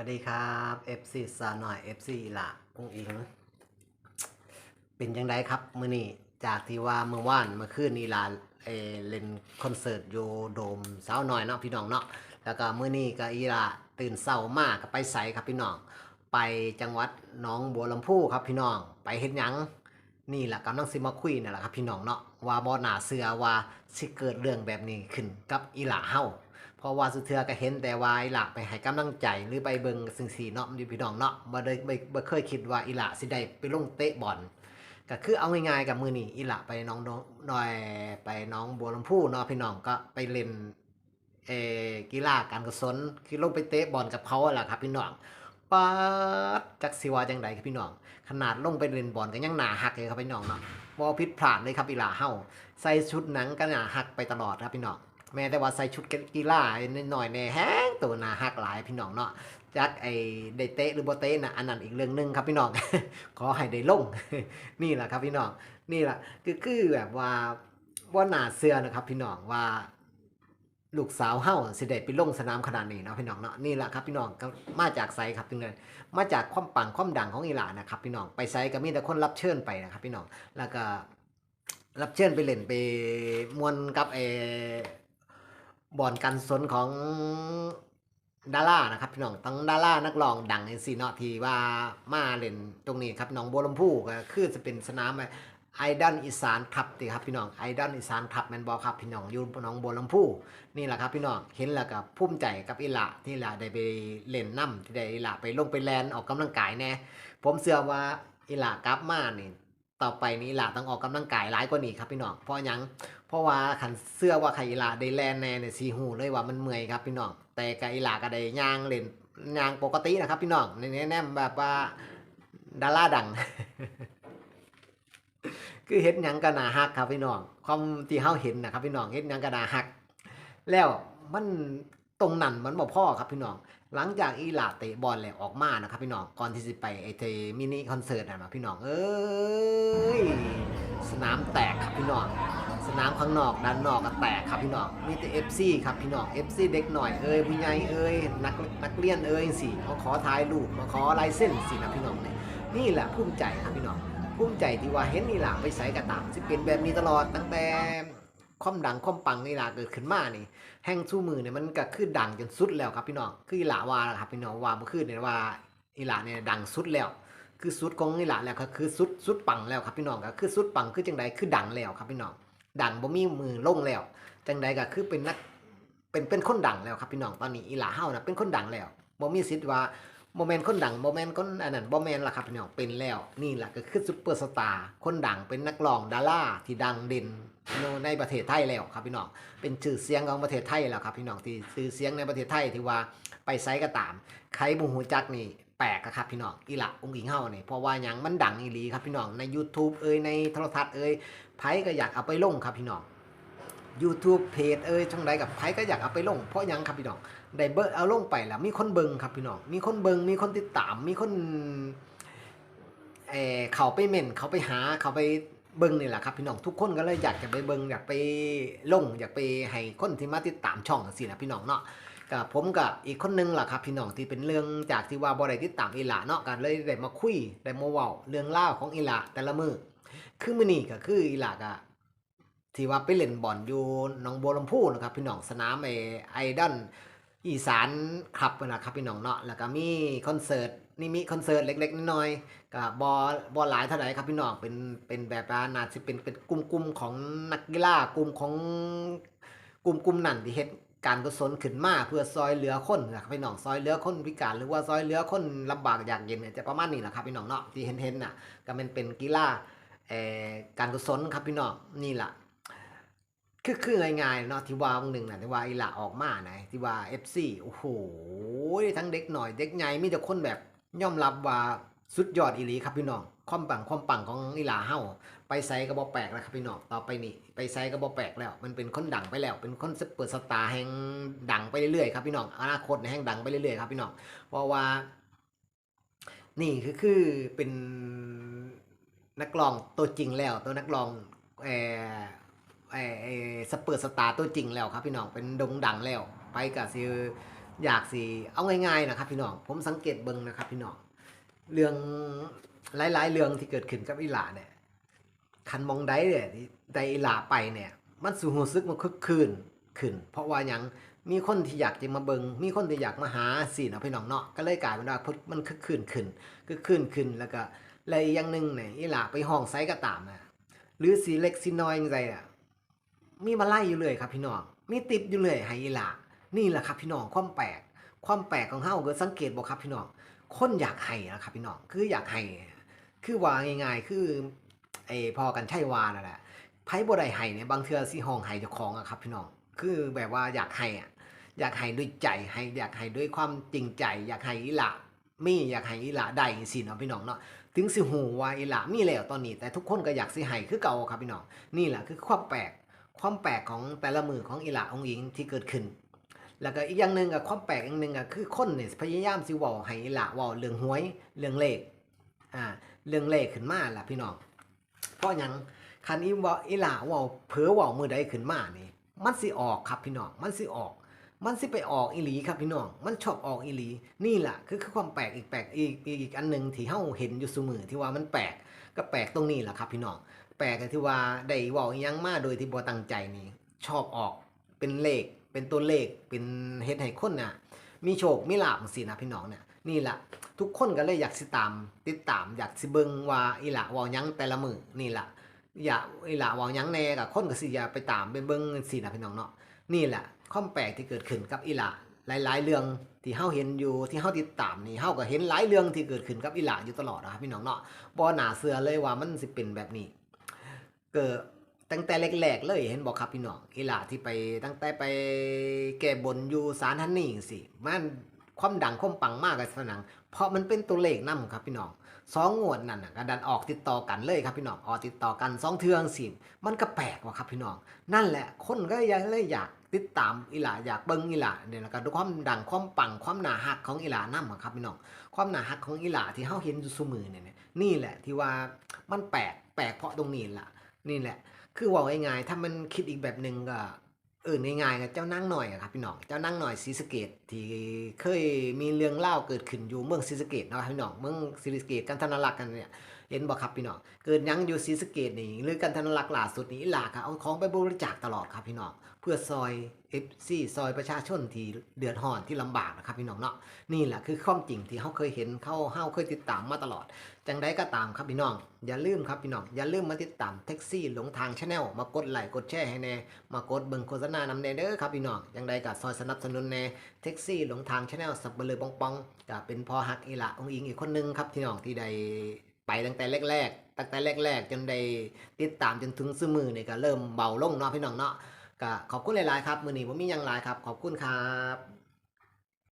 วัสดีครับ FC สาวหน่อย FC ละกุ้งอิง เป็นยังไงครับมื้อนี้จากที่ว่าเมื่อวานเมื่อคืนนี้ลาเอเล่นคอนเสิร์ตอยู่โดมสาวหน่อยเนาะพี่น้องเนาะแล้วก็มื้อนี้ก็อีลาตื่นเช้ามากก็ไปใสครับพี่น้อง ไปจังหวัดหนองบัวลำพูครับพี่น้อง ไปเฮ็ดหยังนี่แหละกำลังสิมาคุยนี่แหละครับพี่น้องเนาะว่าบ่น่าเชื่อว่าสิเกิดเรื่องแบบนี้ขึ้นกับอีหล่าเฮา เพราะว่าสุเทือก็เห็นแต่ว่าอีหล่าไปให้กำลังใจหรือไปเบิ่งสิ่งสีเนาะอยู่พี่น้องเนาะบ่ได้บ่บ่เคยคิดว่าอีหล่าสิได้ไปลงเตะบอลก็คือเอาง่ายๆกับมือนี้อีหล่าไปน้องน่อยไปน้องบัวลำพูเนาะพี่น้องก็ไปเล่นเอกีฬาการกุศลคือลงไปเตะบอลกับเขาอะล่ะครับพี่น้องป๊ดจักสิวาจังไดครับพี่น้อง ขนาดลงไปเล่นบอลก็ยังหนาหักเลยครับพี่น้องเนาะบ่ผิดพลาดเลยครับอีหลาเฮาใส่ชุดหนังก็หนาหักไปตลอดครับพี่น้อง แม้แต่ว่าใส่ชุดกีฬานิดหน่อยแน่แห้งตัวนาหักหลายพี่น้องเนาะจักไอ้ได้เตะหรือบ่เตะนะอันนั้นอีกเรื่องหนึงครับพี่น้องขอให้ได้ลงนี่แหละครับพี่น้องนี่แหละคือคือแบบว่าว่าหนาเสื้อนะครับ พี่น้องว่าลูกสาวเฮาสิได้ไปลงสนามขนาดนี้เนาะพี่น้องเนาะนี่แหละครับพี่น้องก็มาจากไซครับพี่น้องมาจากความปังความดังของอีหลานนะครับพี่น้องไปไซก็มีแต่คนรับเชิญไปนะครับ พี่น้องแล้วก็รับเชิญไปเล่นไปมวนกับเอ บอนกันสนของดารานะครับพี่น้องทั้งดารานักร้องดังในซีเนาะที่ว่ามาเล่นตรงนี้ครับน้องบัวลำพูก็คือจะเป็นสนามไอดอลอีสานครับตีครับพี่น้องไอดอลอีสานครับแมนบอครับพี่น้องอยู่น้องบัวลำพูนี่แหละครับพี่น้องเห็นแล้วก็ภูมิใจกับอีหละที่ละได้ไปเล่นน้ำที่ได้อีหละไปลงไปแลนออกกำลังกายแน่ผมเชื่อว่าอีหละกลับมานี่ต่อไปนี้อีหละต้องออกกำลังกายหลายกว่านี้ครับพี่น้องเพราะยัง เพราะว่าขันเสื้อว่าใครอีหละได้แลนแน่เนี่ยสีหูเลยว่ามันเมื่อยครับพี่น้อง แต่กับอีหละก็ได้ย่างเล่นย่างปกตินะครับ พี่น้องในนี้แนมแบบว่าดาราดัง คือเห็นยังก็น่าฮักครับพี่น้อง ความที่เฮาเห็นนะครับ พี่น้องเห็นยังก็น่าฮัก แล้วมันตรงนั้นมันบ่พ่อครับพี่น้อง หลังจากอีหลาเตะบอลแล้วออกมานะครับ พี่น้อง ก่อนที่จะไปไอเทมินิคอนเสิร์ตน่ะนะพี่น้อง เอ้ย สนามแตกครับพี่น้อง สนามข้างนอกด้านนอกก็แตกครับพี่น้องมีแต่ FC ครับพี่น้อง FC เด็กหน่อยเอ้ยผู้ใหญ่เอ้ยนักนักเรียนเอ้ยสิมาขอถ่ายรูปมาขอลายเส้นสินะพี่น้องเนี่ยนี่แหละภูมิใจครับพี่น้องภูมิใจที่ว่าเห็นนี่หล่าไปใส่กระตามสิเป็นแบบนี้ตลอดตั้งแต่ความดังความปังนี่หลาเกิดขึ้นมานี่ แห่งสู้มือเนี่ยมันก็คือดังจนสุดแล้วครับพี่น้องคือหลาว่าครับพี่น้องว่าเมื่อคืนเนี่ยว่าอีหลาเนี่ยดังสุดแล้วคือสุดของอีหลาแล้วก็คือสุดสุดปังแล้วครับพี่น้องก็คือสุดปังคือจังใดคือดังแล้วครับพี่น้อง ดังบ่มีมือลงแล้วจังใดก็คือเป็นนักเป็นเป็นคนดังแล้วครับพี่น้องตอนนี้อีหลาเฮานะเป็นคนดังแล้วบ่มีสิทธิ์ว่าบ่แมนคนดังบ่แมนคนอันนั้นบ่แมนล่ะครับพี่น้องเป็นแล้วนี่แหละก็คือซุปเปอร์สตาร์คนดังเป็นนักร้องดาราที่ดังเด่นในประเทศไทยแล้วครับพี่น้องเป็นชื่อเสียงของประเทศไทยแล้วครับพี่น้องที่ชื่อเสียงในประเทศไทยที่ว่าไปไซก็ตาม ใครบูฮูจักนี่ แปลกครับพี่น้องอีหละองค์หญิงเฮาเนี่ยเพราะว่ายังมันดังอีหลีครับพี่น้องใน YouTube เอ่ยในโทรทัศน์เอ่ยไผก็อยากเอาไปลงครับพี่น้อง YouTube เพจเอ่ยช่องใดกับไผก็อยากเอาไปลง เพราะยังครับพี่น้องได้เบิร์เอาลงไปแล้วมีคนเบิงครับพี่น้องมีคนเบิงมีคนติดตามมีคนเออเขาไปเม่นเขาไปหาเขาไปเบิ่งนี่แหละครับพี่น้องทุกคนก็เลยอยากจะไปเบิงอยากไปลงอยากไปให้คนที่มาติดตามช่องสินะพี่น้องเนาะ กับผมกับอีกคนนึงล่ะครับพี่น้องที่เป็นเรื่องจากที่ว่าบ่ได้ติดตามอีหลาเนาะกันเลยได้มาคุยได้มาเว้าเรื่องเล่าของอีหลาแต่ละมือคือมื้อนี้ก็คืออีหลาก็ที่ว่าไปเล่นบอลอยู่หนองบัวลำพูนะครับพี่น้องสนามไอไอดอลอีสานคลับนะครับพี่น้องเนาะแล้วก็มีคอนเสิร์ตนี่มีคอนเสิร์ตเล็กๆน้อยๆกับบอบอหลายเท่าไหร่ครับพี่น้องเป็นเป็นแบบว่านาจะเป็นเป็นกลุ่มกลุ่มของนักกีฬากลุ่มของกลุ่มกลุ่มนั่นที่เฮ็ด การกุศลขึ้นมาเพื่อซอยเหลือคนนะครับพี่น้องซอยเหลือคนพิการหรือว่าซอยเหลือคนลำบากอยากเย็นเนี่ยจะประมาณนี้แหละครับพี่น้องเนาะที่เห็นเห็นๆน่ะก็มันเป็นกีฬาเอ่อการกุศลครับพี่น้องนี่แหละคือคือง่ายๆเนาะที่ว่าวันหนึ่งน่ะที่ว่าอีหละออกมาไหนที่ว่า FC โอ้โหทั้งเด็กหน่อยเด็กใหญ่มีแต่คนแบบยอมรับว่าสุดยอดอีหลีครับพี่น้อง ความปังความปังของอีหลาเฮาไปไซก็บ่แปลกแล้วครับพี่น้องต่อไปนี่ไปไซก็บ่แปลกแล้ว มันเป็นคนดังไปแล้ว เป็นคนเปอร์สตาร์แห่งดังไปเรื่อยๆครับพี่น้องอนาคตในยแห่งดังไปเรื่อยๆครับพี่น้องเพราะว่า นี่คือคือเป็นนักร้องตัวจริงแล้ว ตัวนักร้องเออเออเออสเปอร์สตาร์ตัวจริงแล้วครับพี่น้องเป็นดงดังแล้ว ไปกับซิอยากสิเอาง่ายๆนะครับพี่น้องผมสังเกตเบิ่งนะครับพี่น้องเรื่อง หลาย ๆ เรื่องที่เกิดขึ้นกับอีหลาเนี่ยคันมองใดเนี่ยที่ไอีหลาไปเนี่ย มันสูรู้สึกมันคึกคืนขึ้น เพราะว่ายังมีคนที่อยากจะมาเบิงมีคนที่อยากมาหาสิเนาะพี่น้องเนาะก็เลยกลายเป็นว่ามันคึกคืนขึ้นคึกคืนขึ้นแล้วก็และอีกอย่างหนึ่งเนี่ยอีหลาไปห้องไซก็ตามนะหรือสีเล็กสีน้อยจังไงอะมีมาไล่อยู่เลยครับพี่น้องมีติดอยู่เลยให้อีหลานี่แหละครับพี่น้องความแปลกความแปลกของเฮาก็สังเกตบ่ครับพี่น้องคนอยากให้นะครับพี่น้องคืออยากให้ คือว่าง่ายๆ คือไอพอกันใช่วานั่นแหละไผบ่ได้ให้เนี่ยบางเทื่อสิห้องให้เจ้าของอะครับพี่น้องคือแบบว่าอยากให้อะอยากให้ด้วยใจให้อยากให้ด้วยความจริงใจ อยากให้อีหละมีอยากให้อีหละได้จังซี่เนาะพี่น้องเนาะถึงสิหูว่าอีหละมีแล้วตอนนี้ แต่ทุกคนก็อยากสิให้คือเก่าครับพี่น้องนี่แหละคือความแปลกความแปลกของแต่ละมือของอีหละองค์หญิงที่เกิดขึ้น แล้วก็อีกอย่างหนึ่งกับความแปลกอย่างหนึ่งก็คือคนเนี่ยพยายามสิว้าให้อีหละว้าเรื่องหวยเรื่องเลขอ่า เรื่องเลขขึ้นมาล่ะพี่น้องเพราะยังคันอีเว่าอีหละเว้าเผลอว้ามือใดขึ้นมานี่มันสิออกครับพี่น้องมันสิออก มันสิไปออกอีหลีครับพี่น้องมันชอบออกอีหลีนี่แหละคือคือความแปลกอีกแปลกอีกอีกอีกอันหนึ่งที่เฮาเห็นอยู่เสมอที่ว่ามันแปลกก็แปลกตรงนี้แหละครับพี่น้องแปลกที่ว่าได้ว้าอยังมาโดยที่บ่ตั้งใจนี่ชอบออกเป็นเลขเป็นตัวเลขเป็นเฮ็ดให้คนน่ะมีโชคมีลาภจังซี่นะพี่น้องเนี่ย นี่ละทุกคนก็เลยอยากสิตาม ติดตามอยากสิเบิงว่าอีหละวาหยังแต่ละมือนี่ละอย่าอีหละวาหยังแน่ก็คนก็สิอยากไปตามไปเบิงจังซี่นะพี่น้องเนาะนี่แหละความแปลกที่เกิดขึ้นกับอีหละหลายๆเรื่องที่เฮาเห็นอยู่ที่เฮาติดตามนี่เฮาก็เห็นหลายเรื่องที่เกิดขึ้นกับอีหละอยู่ตลอดนะครับพี่น้องเนาะบ่น่าเชื่อเลยว่ามันสิเป็นแบบนี้ เกิดตั้งแต่แรกๆเลยเห็นบอกครับพี่น้องอีหลาที่ไปตั้งแต่ไปแก้บนอยู่ศาลท่านนี่สิมัน ความดังความปังมากกับสนัง เพราะมันเป็นตัวเลขนํครับพี่น้องสองงวดนั่นน่ะก็ดันออกติดต่อกันเลยครับพี่น้องออกติดต่อกันสองเทืองสิมันก็แปลกว่ะครับพี่น้อง นั่นแหละคนก็ยังเลยอยากติดตามอีหลาอยากเบิ่งอีหลาเนี่ยแล้วก็ดูความดังความปังความหนาหักของอีหลานำครับพี่น้องความหนาหักของอีหลาที่เฮาเห็นอยู่ซุมือเนี่ยนี่แหละที่ว่ามันแปลกแปลกเพราะตรงนี้ล่ะ นี่แหละ คือว่าง่ายๆถ้ามันคิดอีกแบบหนึ่งก็ ออง่ายๆกับเจ้านั่งหน่อยครับพี่น้องเจ้านั่งหน่อยซีสเกตที่เคยมีเรื่องเล่าเกิดขึ้นอยู่เมืองซีสเกตนะครับพี่น้องเมืองซีสเกตกันธนรักกันเนี่ย เห็นบ่ครับพี่น้องเกิดยังอยู่ศรีสะเกดนี่หรือกันธนรักษ์ล่าสุดนี้หลากเอาของไปบริจาคตลอดครับพี่น้องเพื่อซอยเอฟซีซอยประชาชนที่เดือดร้อนที่ลำบากนะครับพี่น้องเนาะนี่แหละคือความจริงที่เขาเคยเห็นเขาเฮาเคยติดตามมาตลอด จังใดก็ตามครับพี่น้อง อย่าลืมครับพี่น้อง อย่าลืมมาติดตามแท็กซี่หลงทางชาแนลมากดไลค์กดแชร์ให้แน่มากดเบิ่งโฆษณานำแน่เด้อครับพี่น้องจังใดก็ซอยสนับสนุนแน่แท็กซี่หลงทางชาแนลสับเบลอปองปองก็เป็นพอหักอีหละองอิงอีกคนนึงครับพี่น้องที่ได ไปตั้งแต่แรกๆตั้งแต่แรกๆจนได้ติดตามจนถึงซื้อมือนี่ก็เริ่มเบาลงเนาะพี่น้องเนาะก็ขอบคุณหลายๆครับมือนี้ผมมียังหลายครับ ขอบคุณครับ